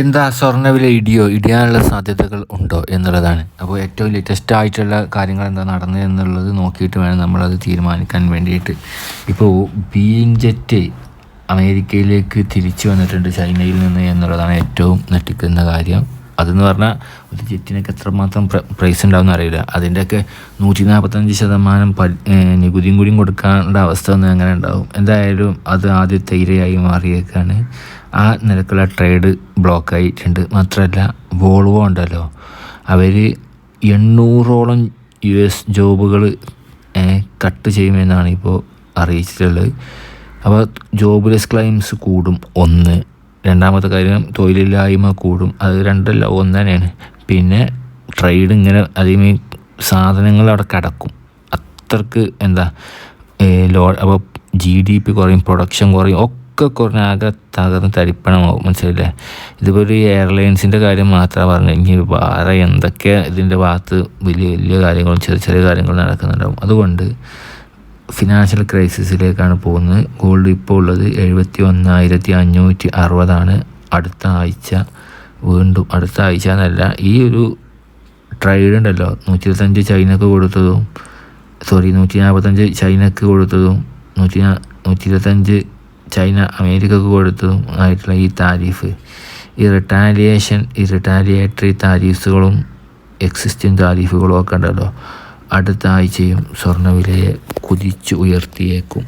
എന്താ സ്വർണവില ഇടിയോ? ഇടിയാനുള്ള സാധ്യതകൾ ഉണ്ടോ എന്നുള്ളതാണ്. അപ്പോൾ ഏറ്റവും ലേറ്റസ്റ്റ് ആയിട്ടുള്ള കാര്യങ്ങൾ എന്താ നടന്നത് എന്നുള്ളത് നോക്കിയിട്ട് വേണം നമ്മളത് തീരുമാനിക്കാൻ വേണ്ടിയിട്ട്. ഇപ്പോൾ ജെറ്റ് അമേരിക്കയിലേക്ക് തിരിച്ചു വന്നിട്ടുണ്ട് ചൈനയിൽ നിന്ന് എന്നുള്ളതാണ് ഏറ്റവും ഞെട്ടിക്കുന്ന കാര്യം. അതെന്ന് പറഞ്ഞാൽ ഒരു ജെറ്റിനൊക്കെ എത്രമാത്രം പ്രൈസ് ഉണ്ടാവുമെന്ന് അറിയില്ല. അതിന്റെയൊക്കെ നൂറ്റി നാൽപ്പത്തഞ്ച് ശതമാനം നികുതിയും കൂടിയും കൊടുക്കാനുള്ള അവസ്ഥ ഒന്നും അങ്ങനെ ഉണ്ടാവും. എന്തായാലും അത് ആദ്യത്തെ ഇരയായി മാറിയേക്കാണ്. ആ നിലക്കുള്ള ട്രേഡ് ബ്ലോക്ക് ആയിട്ടുണ്ട് മാത്രമല്ല വോൾവോ ഉണ്ടല്ലോ. അവർ എണ്ണൂറോളം യു എസ് ജോബുകൾ കട്ട് ചെയ്യുമെന്നാണ് ഇപ്പോൾ അറിയിച്ചിട്ടുള്ളത്. അപ്പോൾ ജോബ്ലെസ് ക്ലെയിംസ് കൂടും ഒന്ന്. രണ്ടാമത്തെ കാര്യം തൊഴിലില്ലായ്മ കൂടും. അത് രണ്ടല്ല ഒന്ന് തന്നെയാണ്. പിന്നെ ട്രേഡ് ഇങ്ങനെ അതിന് സാധനങ്ങൾ അവിടെ കിടക്കും. അത്രയ്ക്ക് എന്താ ലോ അപ്പോൾ ജി ഡി പി കുറയും പ്രൊഡക്ഷൻ കുറയും ഒക്കെ കുറഞ്ഞ ആകെ തകർന്ന് തരിപ്പണമാവും. മനസ്സിലല്ലേ ഇതിപ്പോൾ ഒരു എയർലൈൻസിന്റെ കാര്യം മാത്രമാണ് പറഞ്ഞത്. ഇനി വേറെ എന്തൊക്കെ ഇതിന്റെ ഭാഗത്ത് വലിയ വലിയ കാര്യങ്ങളും ചെറിയ ചെറിയ കാര്യങ്ങളും നടക്കുന്നുണ്ടാവും. അതുകൊണ്ട് ഫിനാൻഷ്യൽ ക്രൈസിസിലേക്കാണ് പോകുന്നത്. ഗോൾഡ് ഇപ്പോൾ ഉള്ളത് എഴുപത്തി ഒന്നായിരത്തി അഞ്ഞൂറ്റി അറുപതാണ് അടുത്ത ആഴ്ച വീണ്ടും അടുത്ത ആഴ്ച എന്നല്ല ഈ ഒരു ട്രേഡ് ഉണ്ടല്ലോ. നൂറ്റി ഇരുപത്തഞ്ച് ചൈനക്ക് കൊടുത്തതും സോറി നൂറ്റി നാൽപ്പത്തഞ്ച് ചൈനക്ക് കൊടുത്തതും നൂറ്റി നൂറ്റി ഇരുപത്തഞ്ച് ചൈന അമേരിക്കക്ക് കൊടുത്തതും ആയിട്ടുള്ള ഈ താരിഫ്. ഈ റിട്ടാലിയേഷൻ ഈ റിട്ടാലിയേറ്ററി താരീഫുകളും എക്സിസ്റ്റിംഗ് താരിഫുകളും ഒക്കെ ഉണ്ടല്ലോ. അടുത്ത ആഴ്ചയും സ്വർണവിലയെ കുതിച്ചു ഉയർത്തിയേക്കും